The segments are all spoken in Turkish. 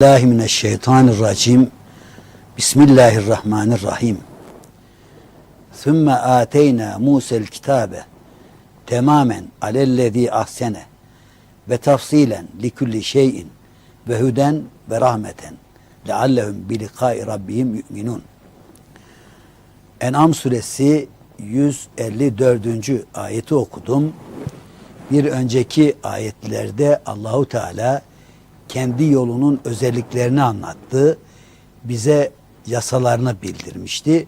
Mineşşeytanirracim. Bismillahirrahmanirrahim. Sümme ateyna Musa'l kitabe tamamen alellezî ahsene ve tafsilen likulli şeyin ve huden ve rahmeten leallehum bi liqai rabbihim yu'minun. En'am suresi 154. ayeti okudum. Bir önceki ayetlerde Allahu Teala kendi yolunun özelliklerini anlattı. Bize yasalarını bildirmişti.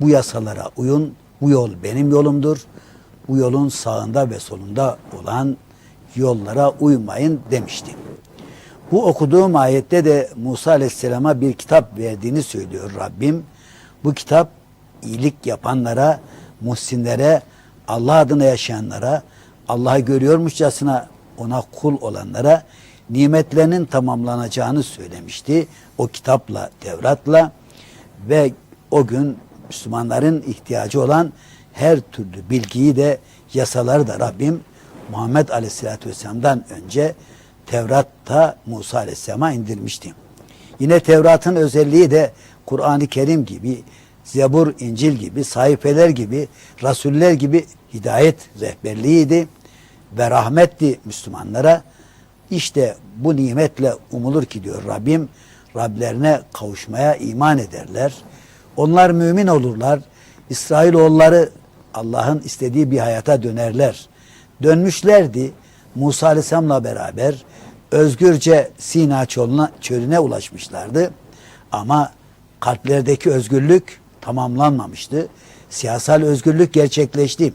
Bu yasalara uyun. Bu yol benim yolumdur. Bu yolun sağında ve solunda olan yollara uymayın demişti. Bu okuduğum ayette de Musa Aleyhisselam'a bir kitap verdiğini söylüyor Rabbim. Bu kitap iyilik yapanlara, muhsinlere, Allah adına yaşayanlara, Allah'ı görüyormuşçasına ona kul olanlara nimetlerinin tamamlanacağını söylemişti. O kitapla, Tevrat'la ve o gün Müslümanların ihtiyacı olan her türlü bilgiyi de yasaları da Rabbim Muhammed Aleyhisselatü Vesselam'dan önce Tevrat'ta Musa Aleyhisselam'a indirmişti. Yine Tevrat'ın özelliği de Kur'an-ı Kerim gibi, Zebur, İncil gibi, sayfeler gibi, rasuller gibi hidayet rehberliğiydi ve rahmetti Müslümanlara. İşte bu nimetle umulur ki diyor Rabbim, Rablerine kavuşmaya iman ederler. Onlar mümin olurlar. İsrailoğulları Allah'ın istediği bir hayata dönerler. Dönmüşlerdi Musa Aleyhisselam'la beraber özgürce Sina çölüne, çölüne ulaşmışlardı. Ama kalplerdeki özgürlük tamamlanmamıştı. Siyasal özgürlük gerçekleşti.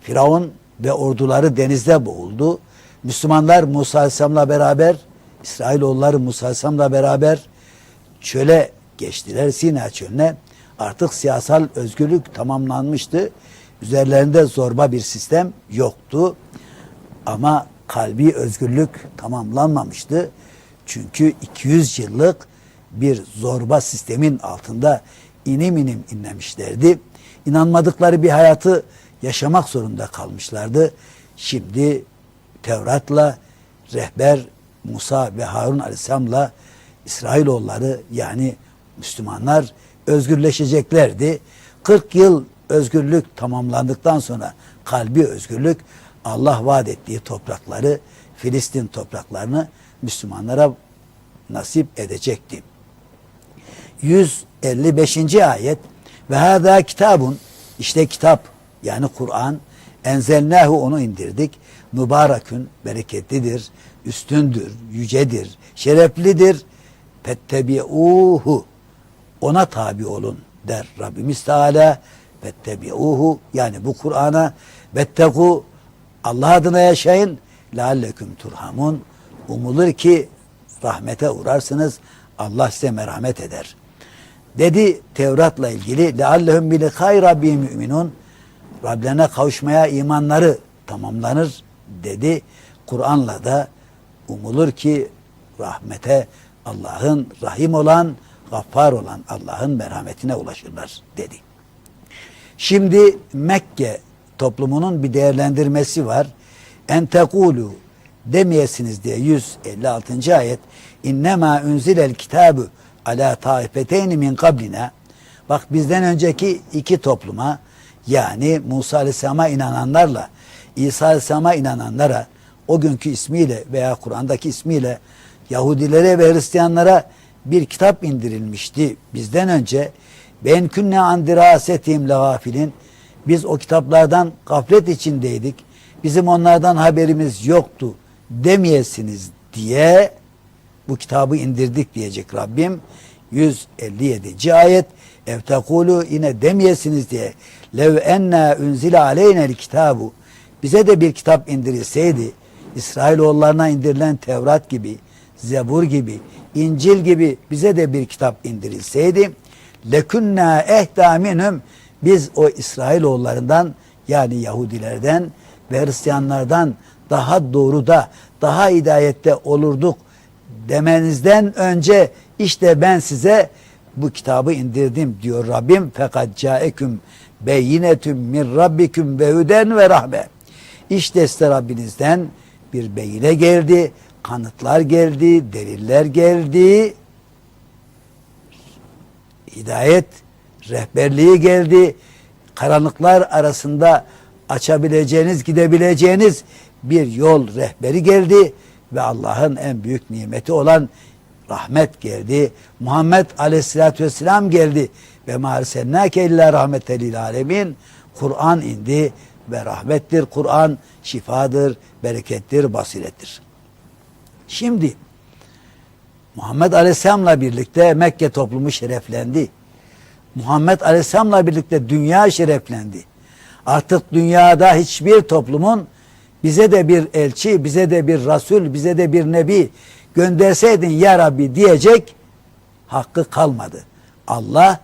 Firavun ve orduları denizde boğuldu. Müslümanlar Musa Aleyhisselam'la beraber, İsrailoğulları Musa Aleyhisselam'la beraber çöle geçtiler, Sina çölüne. Artık siyasal özgürlük tamamlanmıştı. Üzerlerinde zorba bir sistem yoktu. Ama kalbi özgürlük tamamlanmamıştı. Çünkü 200 yıllık bir zorba sistemin altında inim inim inlemişlerdi. İnanmadıkları bir hayatı yaşamak zorunda kalmışlardı. Şimdi Tevrat'la rehber Musa ve Harun Aleyhisselam'la İsrailoğulları yani Müslümanlar özgürleşeceklerdi. 40 yıl özgürlük tamamlandıktan sonra kalbi özgürlük Allah vaat ettiği toprakları Filistin topraklarını Müslümanlara nasip edecekti. 155. ayet ve hâzâ kitabun işte kitap yani Kur'an enzelnahu onu indirdik. Mübarekün bereketlidir üstündür yücedir şereflidir. Fettebi'uhu ona tabi olun der Rabbimiz Teala. Fettebi'uhu yani bu Kur'an'a vetteku Allah adına yaşayın. Lealleküm turhamun umulur ki rahmete uğrarsınız Allah size merhamet eder. Dedi Tevrat'la ilgili leallehum bi likai rabbihim müminun Rablerine kavuşmaya imanları tamamlanır dedi. Kur'an'la da umulur ki rahmete Allah'ın rahim olan, gaffar olan Allah'ın merhametine ulaşırlar dedi. Şimdi Mekke toplumunun bir değerlendirmesi var. En tekulu demeyesiniz diye 156. ayet innema unzilel kitabu ala taifeteyni min kablina bak bizden önceki iki topluma yani Musa Aleyhisselam'a inananlarla İsa Aleyhisselam'a inananlara o günkü ismiyle veya Kur'an'daki ismiyle Yahudilere ve Hristiyanlara bir kitap indirilmişti bizden önce. Ben künne andirasetihim legafilin. Biz o kitaplardan gaflet içindeydik. Bizim onlardan haberimiz yoktu demeyesiniz diye bu kitabı indirdik diyecek Rabbim. 157. ayet evtekulu yine demeyesiniz diye lev enna unzile aleyne'l kitabu bize de bir kitap indirilseydi İsrailoğullarına indirilen Tevrat gibi Zebur gibi İncil gibi bize de bir kitap indirilseydi lekunna ehda minhum biz o İsrailoğullarından yani Yahudilerden ve Hristiyanlardan daha doğruda daha hidayette olurduk demenizden önce işte ben size bu kitabı indirdim diyor Rabbim. Fakat caeküm beyinetüm min rabbikum ve ve rahme. İşte size Rabbinizden bir beyine geldi. kanıtlar geldi, deliller geldi. Hidayet rehberliği geldi. Karanlıklar arasında açabileceğiniz, gidebileceğiniz bir yol rehberi geldi ve Allah'ın en büyük nimeti olan rahmet geldi. Muhammed Aleyhisselatü Vesselam geldi ve ma arselnake illa rahmeten lil alemin. Kur'an indi ve rahmettir. Kur'an şifadır, berekettir, basirettir. Şimdi Muhammed Aleyhisselam'la birlikte Mekke toplumu şereflendi. Muhammed Aleyhisselam'la birlikte dünya şereflendi. Artık dünyada hiçbir toplumun bize de bir elçi, bize de bir rasul, bize de bir nebi gönderseydin ya Rabbi diyecek hakkı kalmadı. Allah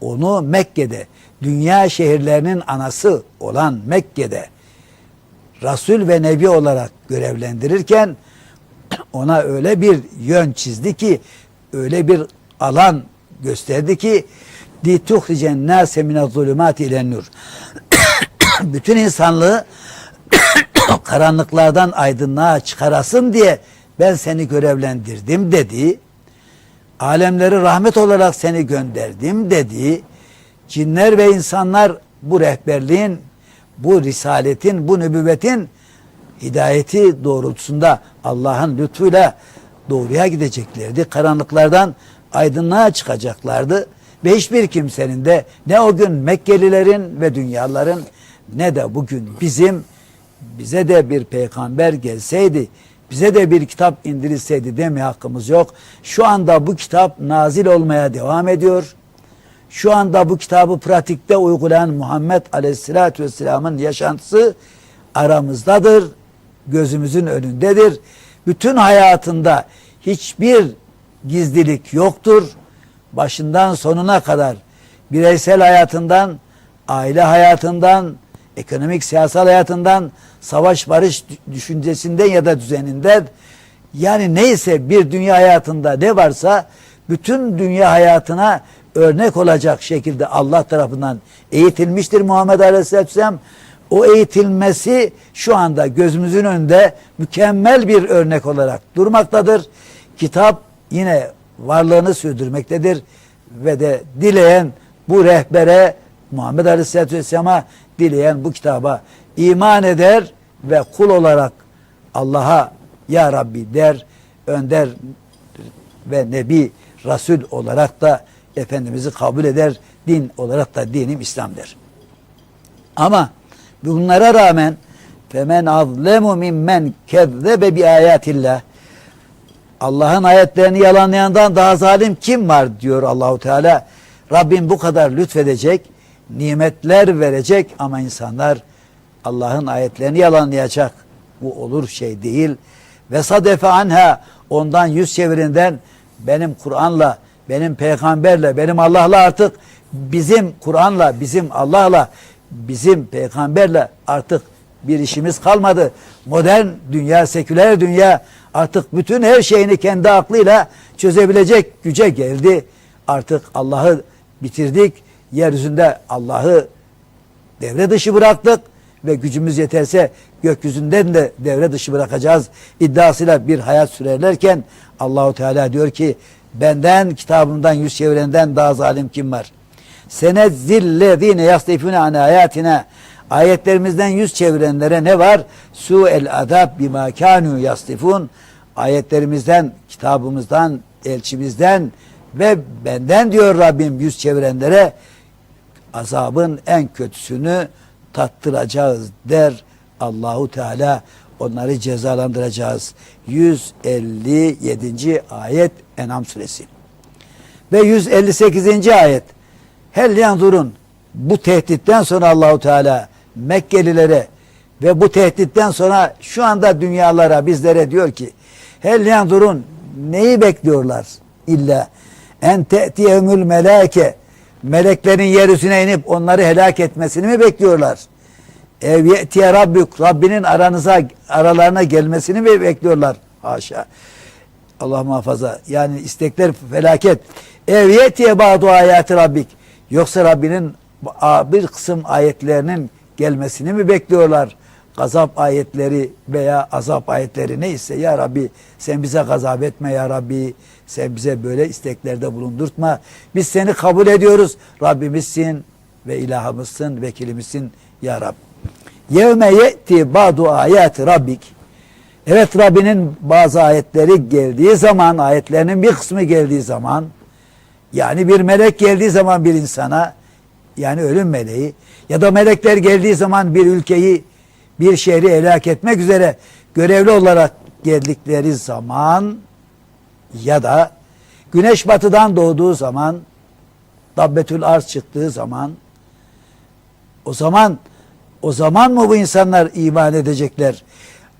onu Mekke'de, dünya şehirlerinin anası olan Mekke'de Rasul ve Nebi olarak görevlendirirken ona öyle bir yön çizdi ki öyle bir alan gösterdi ki lituhricen nase mine zulümat ile nur. Bütün insanlığı karanlıklardan aydınlığa çıkarasın diye ben seni görevlendirdim dedi. Alemleri rahmet olarak seni gönderdim dedi. Cinler ve insanlar bu rehberliğin, bu risaletin, bu nübüvvetin hidayeti doğrultusunda Allah'ın lütfuyla doğruya gideceklerdi. Karanlıklardan aydınlığa çıkacaklardı. Ve hiçbir kimsenin de ne o gün Mekkelilerin ve dünyaların ne de bugün bizim bize de bir peygamber gelseydi, bize de bir kitap indirilseydi deme hakkımız yok. Şu anda bu kitap nazil olmaya devam ediyor. Şu anda bu kitabı pratikte uygulayan Muhammed Aleyhisselatü Vesselam'ın yaşantısı aramızdadır, gözümüzün önündedir. Bütün hayatında hiçbir gizlilik yoktur. Başından sonuna kadar bireysel hayatından, aile hayatından, ekonomik siyasal hayatından, savaş barış düşüncesinden ya da düzeninden yani neyse bir dünya hayatında ne varsa bütün dünya hayatına örnek olacak şekilde Allah tarafından eğitilmiştir Muhammed Aleyhisselatü Vesselam. O eğitilmesi şu anda gözümüzün önünde mükemmel bir örnek olarak durmaktadır. Kitap yine varlığını sürdürmektedir ve de dileyen bu rehbere Muhammed Aleyhisselatü Vesselam'a dileyen bu kitaba iman eder ve kul olarak Allah'a Ya Rabbi der, önder ve Nebi, Resul olarak da Efendimiz'i kabul eder, din olarak da dinim İslam der. Ama bunlara rağmen femen azlemu mimmen kezzebe bi ayatillah Allah'ın ayetlerini yalanlayandan daha zalim kim var diyor Allahu Teala. Rabbim bu kadar lütfedecek, nimetler verecek ama insanlar Allah'ın ayetlerini yalanlayacak. Bu olur şey değil. Ve sadefe anha ondan yüz çevirinden benim Kur'an'la, benim peygamberle, benim Allah'la artık bizim Kur'an'la, bizim Allah'la, bizim peygamberle artık bir işimiz kalmadı. Modern dünya, seküler dünya artık bütün her şeyini kendi aklıyla çözebilecek güce geldi. Artık Allah'ı bitirdik. Yeryüzünde Allah'ı devre dışı bıraktık ve gücümüz yeterse gökyüzünden de devre dışı bırakacağız iddiasıyla bir hayat sürerlerken Allahu Teala diyor ki benden kitabımdan yüz çevirenden daha zalim kim var? Senezzillezine yastifune an ayatina ayetlerimizden yüz çevirenlere ne var? Su el adab bima kanu yastifun ayetlerimizden, kitabımızdan, elçimizden ve benden diyor Rabbim yüz çevirenlere azabın en kötüsünü tattıracağız der Allahu Teala onları cezalandıracağız. 157. ayet Enam suresi. Ve 158. ayet Hel yanzurun bu tehditten sonra Allahu Teala Mekkelilere ve bu tehditten sonra şu anda dünyalara bizlere diyor ki Hel yanzurun neyi bekliyorlar illa en te'tiyemül meleke meleklerin yeryüzüne inip onları helak etmesini mi bekliyorlar? Ev ye'tiye rabbük Rabbinin aranıza aralarına gelmesini mi bekliyorlar? Haşa. Allah muhafaza. Yani istekler felaket. Ev ye'tiye ba'du ayati rabbik. Yoksa Rabbinin bir kısım ayetlerinin gelmesini mi bekliyorlar? gazap ayetleri veya azap ayetleri neyse ya Rabbi sen bize gazap etme ya Rabbi sen bize böyle isteklerde bulundurtma. Biz seni kabul ediyoruz. Rabbimizsin ve ilahımızsın, vekilimizsin ya Rabbi. Yevme ye'ti ba'du ayati rabbik. Evet Rabbinin bazı ayetleri geldiği zaman, ayetlerinin bir kısmı geldiği zaman, yani bir melek geldiği zaman bir insana, yani ölüm meleği, ya da melekler geldiği zaman bir ülkeyi, bir şehri helak etmek üzere görevli olarak geldikleri zaman, ya da güneş batıdan doğduğu zaman, Dabbetül Arz çıktığı zaman, o zaman o zaman mı bu insanlar iman edecekler?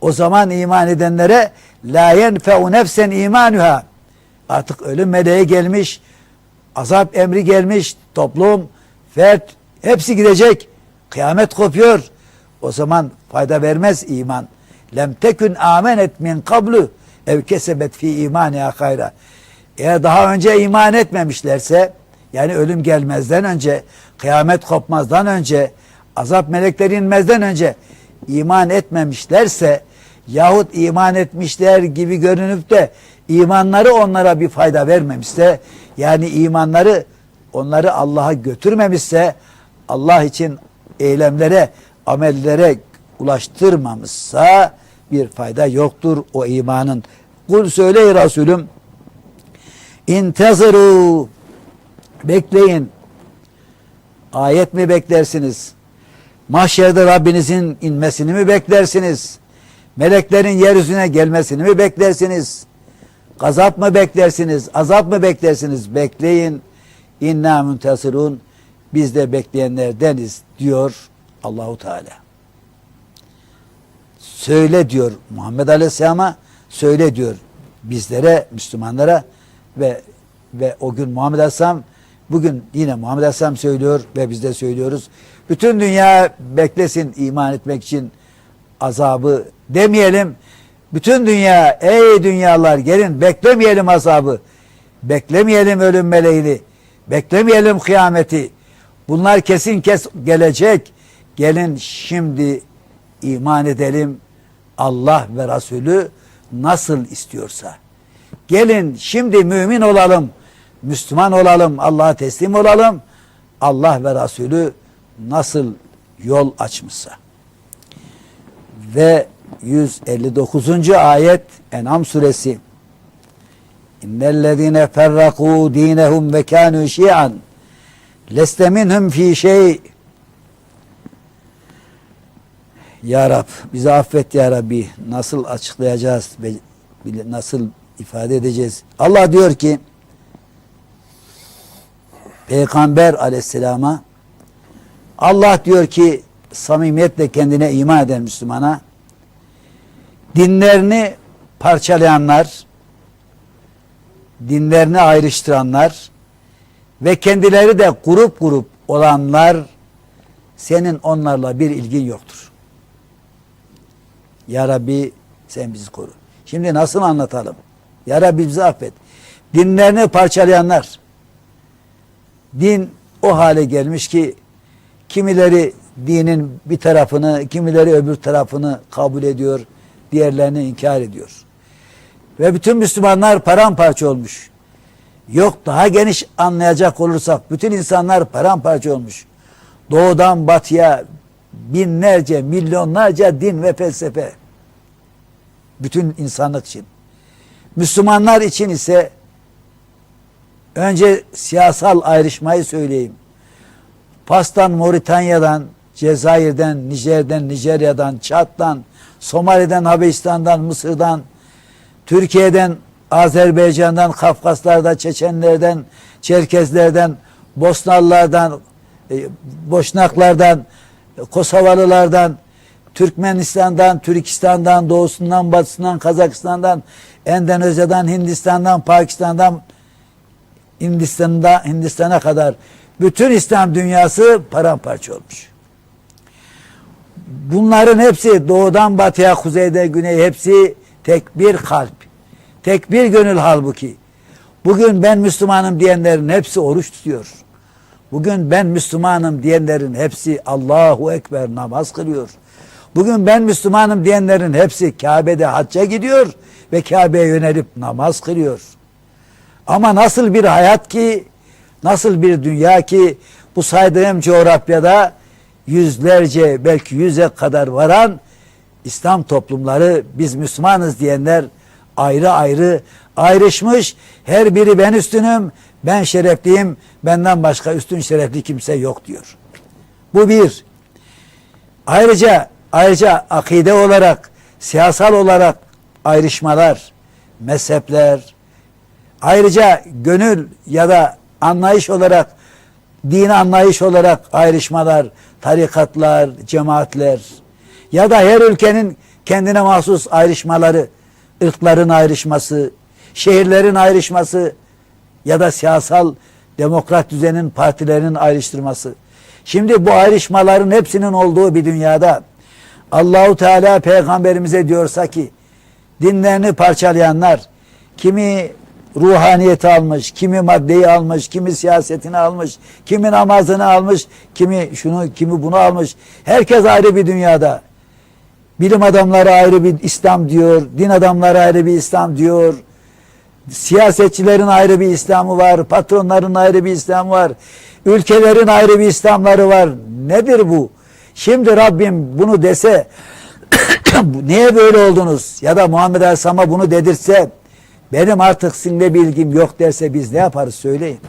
O zaman iman edenlere la yenfe'u nefsen imanuha. Artık ölüm meleği gelmiş, azap emri gelmiş, toplum, fert hepsi gidecek. Kıyamet kopuyor. O zaman fayda vermez iman. Lem tekün amenet min kablu ev kesebet fi imaniha hayra. Eğer daha önce iman etmemişlerse yani ölüm gelmezden önce, kıyamet kopmazdan önce, azap melekleri inmezden önce iman etmemişlerse yahut iman etmişler gibi görünüp de imanları onlara bir fayda vermemişse yani imanları onları Allah'a götürmemişse Allah için eylemlere, amellere ulaştırmamışsa bir fayda yoktur o imanın. Kul söyle ey Resulüm İntezuru bekleyin. Ayet mi beklersiniz? Mahşerde Rabbinizin inmesini mi beklersiniz? Meleklerin yeryüzüne gelmesini mi beklersiniz? Gazap mı beklersiniz? Azap mı beklersiniz? Bekleyin. İnna müntesirun. Biz de bekleyenlerdeniz diyor Allahu Teala. Söyle diyor Muhammed Aleyhisselam'a söyle diyor bizlere Müslümanlara ve ve o gün Muhammed Aleyhisselam bugün yine Muhammed Aleyhisselam söylüyor ve biz de söylüyoruz. Bütün dünya beklesin iman etmek için azabı demeyelim. Bütün dünya ey dünyalar gelin beklemeyelim azabı. Beklemeyelim ölüm meleğini. Beklemeyelim kıyameti. Bunlar kesin kes gelecek. Gelin şimdi iman edelim. Allah ve Resulü nasıl istiyorsa. Gelin şimdi mümin olalım. Müslüman olalım. Allah'a teslim olalım. Allah ve Resulü nasıl yol açmışsa. Ve 159. ayet En'am suresi İnnellezine ferraku dinehum ve kânû şi'an leste minhum fi şey Ya Rab bizi affet Ya Rabbi nasıl açıklayacağız nasıl ifade edeceğiz Allah diyor ki Peygamber aleyhisselama Allah diyor ki samimiyetle kendine iman eden Müslümana dinlerini parçalayanlar, dinlerini ayrıştıranlar ve kendileri de grup grup olanlar senin onlarla bir ilgin yoktur. Ya Rabbi sen bizi koru. Şimdi nasıl anlatalım? Ya Rabbi bizi affet. Dinlerini parçalayanlar, din o hale gelmiş ki kimileri dinin bir tarafını, kimileri öbür tarafını kabul ediyor, diğerlerini inkar ediyor. Ve bütün Müslümanlar paramparça olmuş. Yok daha geniş anlayacak olursak bütün insanlar paramparça olmuş. Doğudan batıya binlerce, milyonlarca din ve felsefe. Bütün insanlık için. Müslümanlar için ise önce siyasal ayrışmayı söyleyeyim. Fas'tan, Moritanya'dan, Cezayir'den, Nijer'den, Nijerya'dan, Çat'tan, Somali'den, Habeşistan'dan, Mısır'dan, Türkiye'den, Azerbaycan'dan, Kafkaslar'dan, Çeçenlerden, Çerkezlerden, Bosnalılardan, e, Boşnaklardan, Kosovalılardan, Türkmenistan'dan, Türkistan'dan, doğusundan, batısından, Kazakistan'dan, Endonezya'dan, Hindistan'dan, Pakistan'dan, Hindistan'da Hindistan'a kadar bütün İslam dünyası paramparça olmuş. Bunların hepsi doğudan batıya, kuzeyde, güney hepsi tek bir kalp. Tek bir gönül halbuki. Bugün ben Müslümanım diyenlerin hepsi oruç tutuyor. Bugün ben Müslümanım diyenlerin hepsi Allahu Ekber namaz kılıyor. Bugün ben Müslümanım diyenlerin hepsi Kabe'de hacca gidiyor ve Kabe'ye yönelip namaz kılıyor. Ama nasıl bir hayat ki, nasıl bir dünya ki bu saydığım coğrafyada yüzlerce belki yüze kadar varan İslam toplumları biz Müslümanız diyenler ayrı ayrı ayrışmış. Her biri ben üstünüm, ben şerefliyim, benden başka üstün şerefli kimse yok diyor. Bu bir. Ayrıca ayrıca akide olarak, siyasal olarak ayrışmalar, mezhepler, ayrıca gönül ya da anlayış olarak, din anlayış olarak ayrışmalar, tarikatlar, cemaatler ya da her ülkenin kendine mahsus ayrışmaları, ırkların ayrışması, şehirlerin ayrışması ya da siyasal demokrat düzenin partilerinin ayrıştırması. Şimdi bu ayrışmaların hepsinin olduğu bir dünyada Allahu Teala peygamberimize diyorsa ki dinlerini parçalayanlar kimi ruhaniyeti almış, kimi maddeyi almış, kimi siyasetini almış, kimi namazını almış, kimi şunu, kimi bunu almış. Herkes ayrı bir dünyada. Bilim adamları ayrı bir İslam diyor, din adamları ayrı bir İslam diyor. Siyasetçilerin ayrı bir İslam'ı var, patronların ayrı bir İslam'ı var, ülkelerin ayrı bir İslam'ları var. Nedir bu? Şimdi Rabbim bunu dese, niye böyle oldunuz? Ya da Muhammed Aleyhisselam'a bunu dedirse, benim artık sizinle bilgim yok derse biz ne yaparız söyleyin.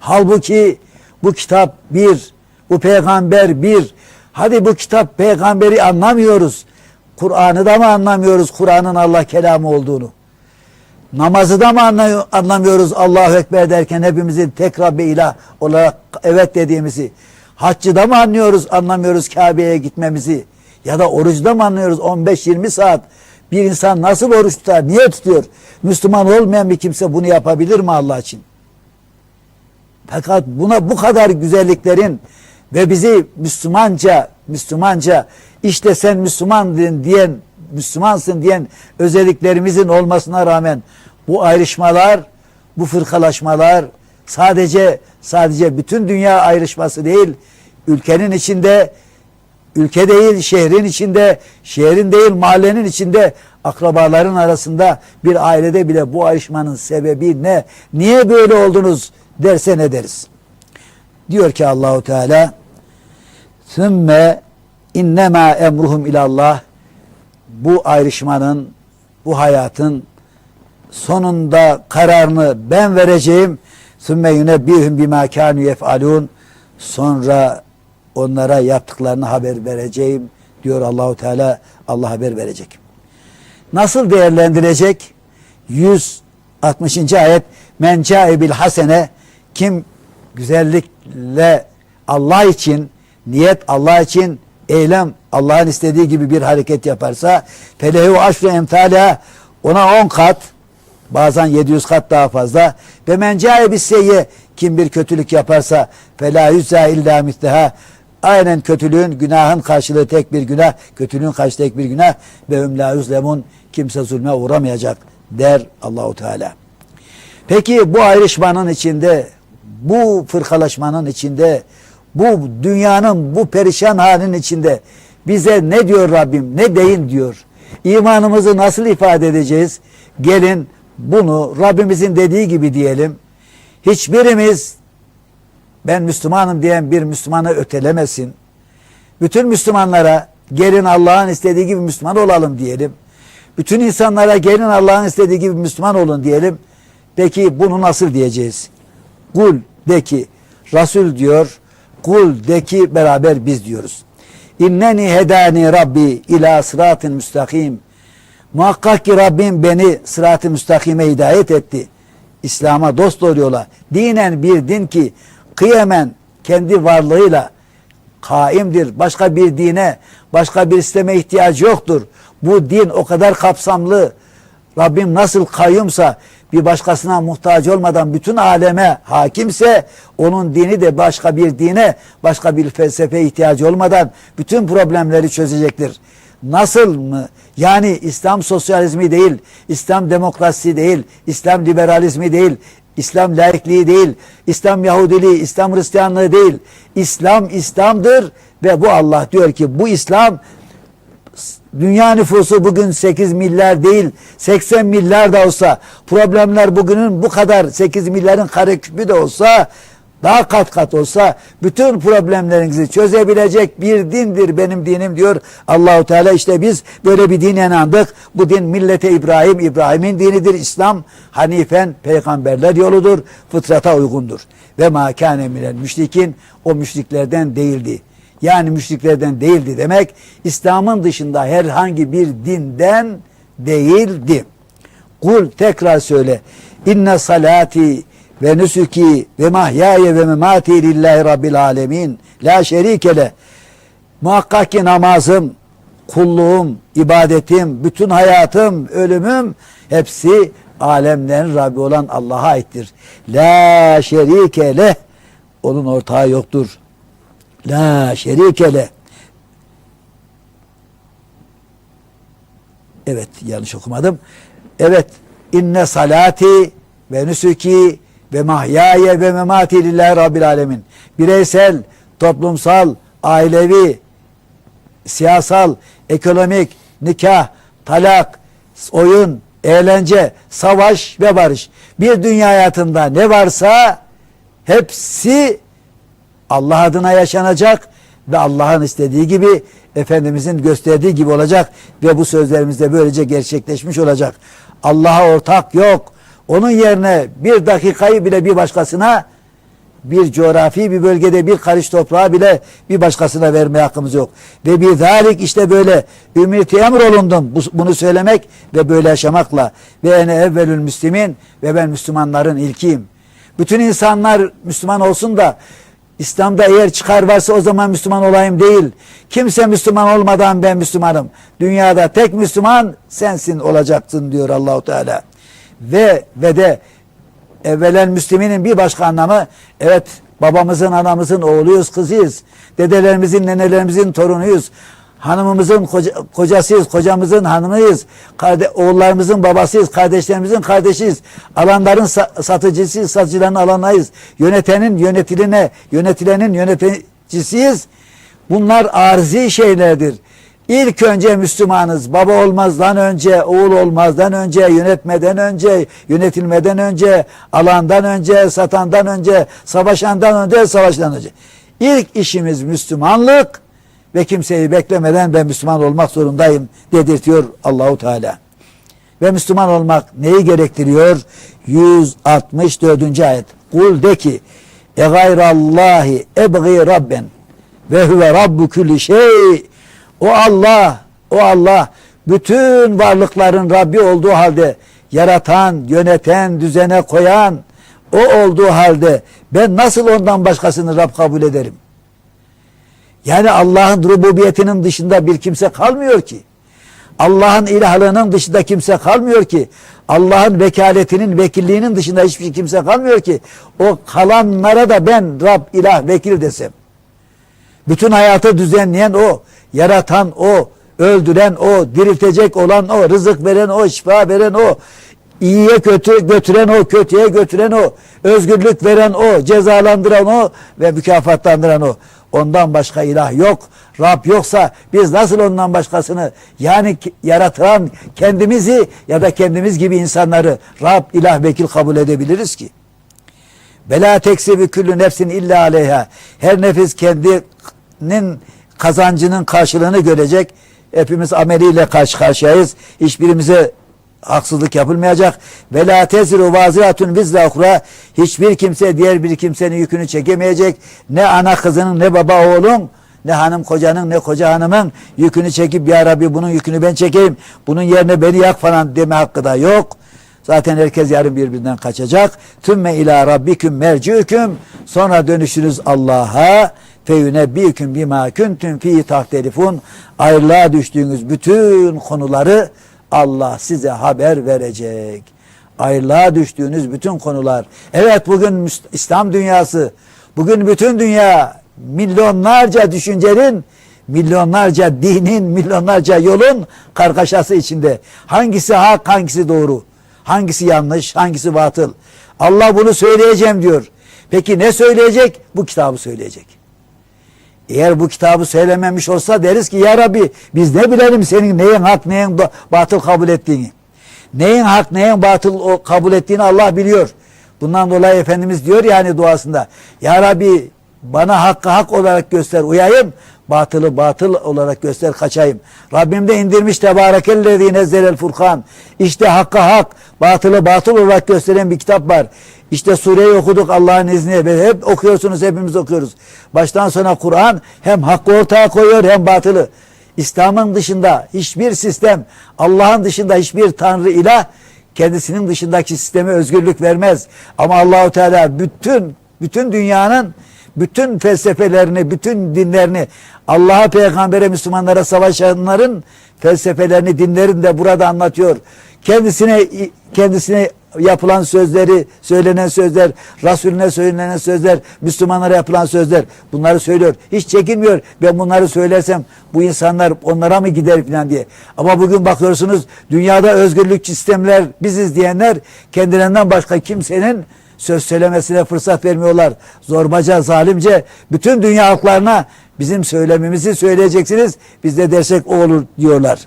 Halbuki bu kitap bir, bu peygamber bir. Hadi bu kitap peygamberi anlamıyoruz. Kur'an'ı da mı anlamıyoruz Kur'an'ın Allah kelamı olduğunu? Namazı da mı anlamıyoruz Allahu Ekber derken hepimizin tek Rabbi ilah olarak evet dediğimizi? Haccı da mı anlıyoruz anlamıyoruz Kabe'ye gitmemizi? Ya da orucu da mı anlıyoruz 15-20 saat? Bir insan nasıl oruç tutar? Niye tutuyor? Müslüman olmayan bir kimse bunu yapabilir mi Allah için? Fakat buna bu kadar güzelliklerin ve bizi Müslümanca, Müslümanca işte sen Müslümandın diyen, Müslümansın diyen özelliklerimizin olmasına rağmen bu ayrışmalar, bu fırkalaşmalar sadece sadece bütün dünya ayrışması değil, ülkenin içinde ülke değil, şehrin içinde, şehrin değil, mahallenin içinde, akrabaların arasında bir ailede bile bu ayrışmanın sebebi ne? Niye böyle oldunuz derse ne deriz? Diyor ki Allahu Teala Sümme innema emruhum ilallah bu ayrışmanın, bu hayatın sonunda kararını ben vereceğim. Sümme yunebbihum bima kanu yef'alun. Sonra onlara yaptıklarını haber vereceğim diyor Allahu Teala. Allah haber verecek. Nasıl değerlendirecek? 160. ayet Men bil hasene kim güzellikle Allah için niyet Allah için eylem Allah'ın istediği gibi bir hareket yaparsa felehu aşru emtala ona 10 kat bazen 700 kat daha fazla ve men cae kim bir kötülük yaparsa fela yüzza illa mitleha aynen kötülüğün günahın karşılığı tek bir günah kötülüğün karşılığı tek bir günah ve ümla yüzlemun kimse zulme uğramayacak der Allahu Teala. Peki bu ayrışmanın içinde bu fırkalaşmanın içinde bu dünyanın bu perişan halinin içinde bize ne diyor Rabbim ne deyin diyor. İmanımızı nasıl ifade edeceğiz? Gelin bunu Rabbimizin dediği gibi diyelim. Hiçbirimiz ben Müslümanım diyen bir Müslümanı ötelemesin. Bütün Müslümanlara gelin Allah'ın istediği gibi Müslüman olalım diyelim. Bütün insanlara gelin Allah'ın istediği gibi Müslüman olun diyelim. Peki bunu nasıl diyeceğiz? Kul de ki Resul diyor Kul de ki beraber biz diyoruz. İnneni hedani Rabbi ila sıratın müstakim. Muhakkak ki Rabbim beni sırat-ı müstakime hidayet etti. İslam'a dost oluyorlar. Dinen bir din ki kıyemen kendi varlığıyla kaimdir. Başka bir dine, başka bir sisteme ihtiyacı yoktur. Bu din o kadar kapsamlı. Rabbim nasıl kayyumsa bir başkasına muhtaç olmadan bütün aleme hakimse onun dini de başka bir dine, başka bir felsefe ihtiyacı olmadan bütün problemleri çözecektir. Nasıl mı? Yani İslam sosyalizmi değil, İslam demokrasisi değil, İslam liberalizmi değil, İslam laikliği değil, İslam Yahudiliği, İslam Hristiyanlığı değil. İslam İslam'dır Ve bu Allah diyor ki bu İslam dünya nüfusu bugün 8 milyar değil 80 milyar da olsa problemler bugünün bu kadar 8 milyarın kareküpü de olsa daha kat kat olsa bütün problemlerinizi çözebilecek bir dindir benim dinim diyor Allahu Teala işte biz böyle bir dine inandık. Bu din millete İbrahim, İbrahim'in dinidir. İslam hanifen peygamberler yoludur. Fıtrata uygundur. Ve ma kâne müşrikin o müşriklerden değildi. Yani müşriklerden değildi demek İslam'ın dışında herhangi bir dinden değildi. Kul tekrar söyle. İnne salati ve nusuki ve mahyaye ve memati lillahi rabbil alemin. La şerikele. Muhakkak ki namazım, kulluğum, ibadetim, bütün hayatım, ölümüm hepsi alemlerin Rabbi olan Allah'a aittir. La şerike. Onun ortağı yoktur. La şerike. Evet yanlış okumadım. Evet inne salati ve nusuki ve mahyaye ve memati lillahi rabbil alemin. Bireysel, toplumsal, ailevi, siyasal, ekonomik, nikah, talak, oyun, eğlence, savaş ve barış. Bir dünya hayatında ne varsa hepsi Allah adına yaşanacak ve Allah'ın istediği gibi Efendimizin gösterdiği gibi olacak ve bu sözlerimiz de böylece gerçekleşmiş olacak. Allah'a ortak yok. Onun yerine bir dakikayı bile bir başkasına bir coğrafi bir bölgede bir karış toprağı bile bir başkasına verme hakkımız yok. Ve bir zalik işte böyle ümit emr olundum bu- bunu söylemek ve böyle yaşamakla ve ene evvelül müslimin ve ben Müslümanların ilkiyim. Bütün insanlar Müslüman olsun da İslam'da eğer çıkar varsa o zaman Müslüman olayım değil. Kimse Müslüman olmadan ben Müslümanım. Dünyada tek Müslüman sensin olacaksın diyor Allahu Teala. Ve ve de evvelen Müslüminin bir başka anlamı evet babamızın anamızın oğluyuz kızıyız. Dedelerimizin nenelerimizin torunuyuz. Hanımımızın koca, kocasıyız, kocamızın hanımıyız. Karde, oğullarımızın babasıyız, kardeşlerimizin kardeşiyiz. Alanların sa- satıcısıyız, satıcıların alanayız. Yönetenin yönetiline, yönetilenin yöneticisiyiz. Bunlar arzi şeylerdir. İlk önce Müslümanız. Baba olmazdan önce, oğul olmazdan önce, yönetmeden önce, yönetilmeden önce, alandan önce, satandan önce, savaşandan önce, savaştan önce. İlk işimiz Müslümanlık ve kimseyi beklemeden ben Müslüman olmak zorundayım dedirtiyor Allahu Teala. Ve Müslüman olmak neyi gerektiriyor? 164. ayet. Kul de ki e gayrallahi ebgi rabben ve huve rabbu külli şey. O Allah, o Allah bütün varlıkların Rabbi olduğu halde yaratan, yöneten, düzene koyan o olduğu halde ben nasıl ondan başkasını Rab kabul ederim? Yani Allah'ın rububiyetinin dışında bir kimse kalmıyor ki. Allah'ın ilahlığının dışında kimse kalmıyor ki. Allah'ın vekaletinin, vekilliğinin dışında hiçbir kimse kalmıyor ki. O kalanlara da ben Rab, ilah, vekil desem. Bütün hayatı düzenleyen o, yaratan o, öldüren o, diriltecek olan o, rızık veren o, şifa veren o, iyiye kötü götüren o, kötüye götüren o, özgürlük veren o, cezalandıran o ve mükafatlandıran o. Ondan başka ilah yok. Rab yoksa biz nasıl ondan başkasını yani yaratılan kendimizi ya da kendimiz gibi insanları Rab, ilah, vekil kabul edebiliriz ki? Bela teksibi küllü nefsin illa aleyha. Her nefis kendinin kazancının karşılığını görecek. Hepimiz ameliyle karşı karşıyayız. Hiçbirimize haksızlık yapılmayacak. Ve la teziru vaziratun vizle ukra. Hiçbir kimse diğer bir kimsenin yükünü çekemeyecek. Ne ana kızının ne baba oğlun ne hanım kocanın ne koca hanımın yükünü çekip ya Rabbi bunun yükünü ben çekeyim. Bunun yerine beni yak falan deme hakkı da yok. Zaten herkes yarın birbirinden kaçacak. Tümme ila rabbiküm merciüküm. Sonra dönüşünüz Allah'a. Feyünebbiküm bima kuntum fi tahtelifun. Ayrılığa düştüğünüz bütün konuları Allah size haber verecek. Ayrılığa düştüğünüz bütün konular. Evet bugün İslam dünyası, bugün bütün dünya milyonlarca düşüncenin, milyonlarca dinin, milyonlarca yolun kargaşası içinde. Hangisi hak, hangisi doğru? Hangisi yanlış, hangisi batıl? Allah bunu söyleyeceğim diyor. Peki ne söyleyecek? Bu kitabı söyleyecek. Eğer bu kitabı söylememiş olsa deriz ki ya Rabbi biz ne bilelim senin neyin hak neyin ba- batıl kabul ettiğini. Neyin hak neyin batıl kabul ettiğini Allah biliyor. Bundan dolayı Efendimiz diyor yani duasında Ya Rabbi bana hakkı hak olarak göster uyayım. Batılı batıl olarak göster kaçayım. Rabbim de indirmiş Tebarekellezi nezzelel furkan. İşte hakkı hak, batılı batıl olarak gösteren bir kitap var. İşte sureyi okuduk Allah'ın izniyle. Hep okuyorsunuz, hepimiz okuyoruz. Baştan sona Kur'an hem hakkı ortaya koyuyor hem batılı. İslam'ın dışında hiçbir sistem, Allah'ın dışında hiçbir tanrı ilah kendisinin dışındaki sisteme özgürlük vermez. Ama Allahu Teala bütün bütün dünyanın bütün felsefelerini, bütün dinlerini Allah'a, peygambere, Müslümanlara savaşanların felsefelerini, dinlerini de burada anlatıyor. Kendisine kendisine yapılan sözleri, söylenen sözler, Resulüne söylenen sözler, Müslümanlara yapılan sözler bunları söylüyor. Hiç çekinmiyor. Ben bunları söylersem bu insanlar onlara mı gider falan diye. Ama bugün bakıyorsunuz dünyada özgürlük sistemler biziz diyenler kendilerinden başka kimsenin söz söylemesine fırsat vermiyorlar. Zorbaca, zalimce bütün dünya halklarına bizim söylememizi söyleyeceksiniz. Biz de dersek o olur diyorlar.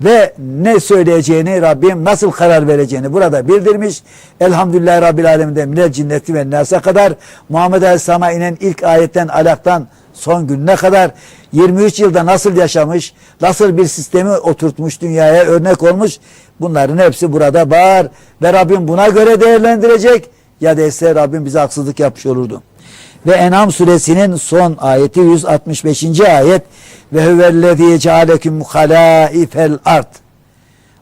Ve ne söyleyeceğini Rabbim nasıl karar vereceğini burada bildirmiş. Elhamdülillah Rabbil Alemin'de minel cinneti ve nasa kadar Muhammed Aleyhisselam'a inen ilk ayetten alaktan son gününe kadar 23 yılda nasıl yaşamış, nasıl bir sistemi oturtmuş dünyaya örnek olmuş bunların hepsi burada var ve Rabbim buna göre değerlendirecek ya değilse Rabbim bize haksızlık yapmış olurdu. Ve En'am suresinin son ayeti 165. ayet ve huvellezî cealeküm halâifel ard.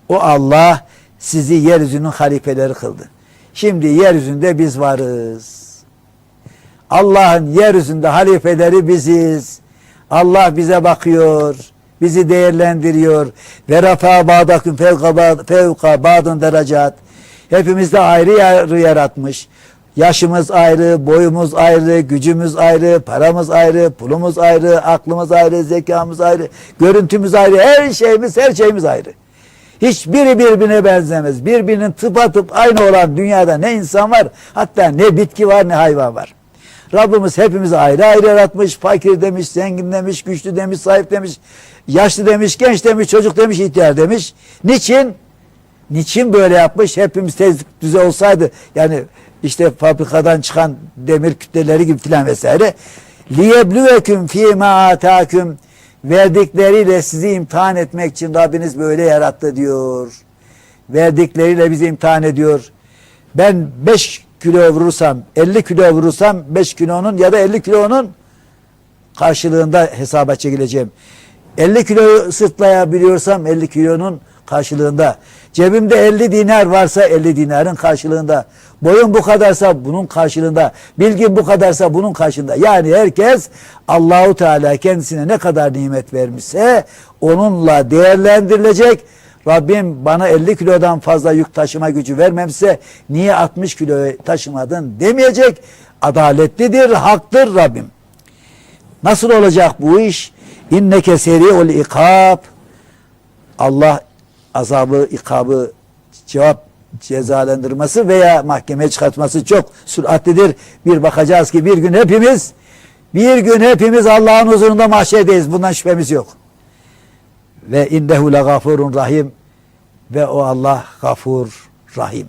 O Allah sizi yeryüzünün halifeleri kıldı. Şimdi yeryüzünde biz varız. Allah'ın yeryüzünde halifeleri biziz. Allah bize bakıyor. Bizi değerlendiriyor. Ve rafa bağdaküm fevka bağdın derecat. Hepimiz de ayrı ayrı yaratmış. Yaşımız ayrı, boyumuz ayrı, gücümüz ayrı, paramız ayrı, pulumuz ayrı, aklımız ayrı, zekamız ayrı, görüntümüz ayrı, her şeyimiz, her şeyimiz ayrı. Hiçbiri birbirine benzemez. Birbirinin tıpatıp aynı olan dünyada ne insan var, hatta ne bitki var ne hayvan var. Rabbimiz hepimizi ayrı ayrı yaratmış. Fakir demiş, zengin demiş, güçlü demiş, sahip demiş, yaşlı demiş, genç demiş, çocuk demiş, ihtiyar demiş. Niçin? Niçin böyle yapmış? Hepimiz tez düze olsaydı yani işte fabrikadan çıkan demir kütleleri gibi filan vesaire. Liyeblüveküm fîmâ âtâküm verdikleriyle sizi imtihan etmek için Rabbiniz böyle yarattı diyor. Verdikleriyle bizi imtihan ediyor. Ben 5 kilo vurursam, 50 kilo vurursam 5 kilonun ya da 50 kilonun karşılığında hesaba çekileceğim. 50 kilo sırtlayabiliyorsam 50 kilonun karşılığında. Cebimde 50 dinar varsa 50 dinarın karşılığında. Boyun bu kadarsa bunun karşılığında. Bilgin bu kadarsa bunun karşılığında. Yani herkes Allahu Teala kendisine ne kadar nimet vermişse onunla değerlendirilecek. Rabbim bana 50 kilodan fazla yük taşıma gücü vermemişse niye 60 kilo taşımadın demeyecek. Adaletlidir, haktır Rabbim. Nasıl olacak bu iş? İnneke seri'ul ikab. Allah azabı, ikabı cevap cezalandırması veya mahkemeye çıkartması çok süratlidir. Bir bakacağız ki bir gün hepimiz bir gün hepimiz Allah'ın huzurunda mahşerdeyiz. Bundan şüphemiz yok. Ve innehu le gafurun rahim ve o Allah gafur rahim.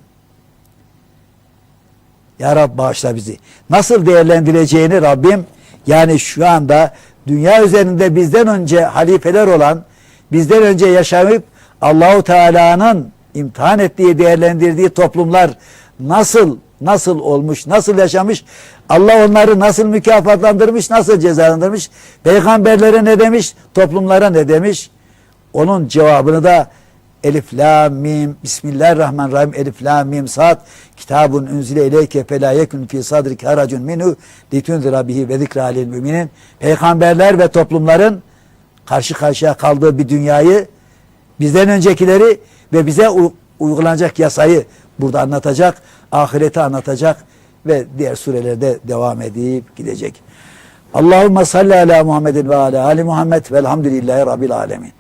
Ya Rab bağışla bizi. Nasıl değerlendireceğini Rabbim yani şu anda dünya üzerinde bizden önce halifeler olan, bizden önce yaşayıp Allahu Teala'nın imtihan ettiği, değerlendirdiği toplumlar nasıl nasıl olmuş, nasıl yaşamış, Allah onları nasıl mükafatlandırmış, nasıl cezalandırmış, peygamberlere ne demiş, toplumlara ne demiş, onun cevabını da Elif la mim Bismillahirrahmanirrahim Elif la mim sad kitabun unzile ileyke fe la yekun fi sadrike haracun minhu litunzira bihi ve zikra lil müminin. Peygamberler ve toplumların karşı karşıya kaldığı bir dünyayı bizden öncekileri ve bize uygulanacak yasayı burada anlatacak, ahireti anlatacak ve diğer surelerde devam edip gidecek. Allahümme salli ala Muhammedin ve ala Ali Muhammed velhamdülillahi Rabbil alemin.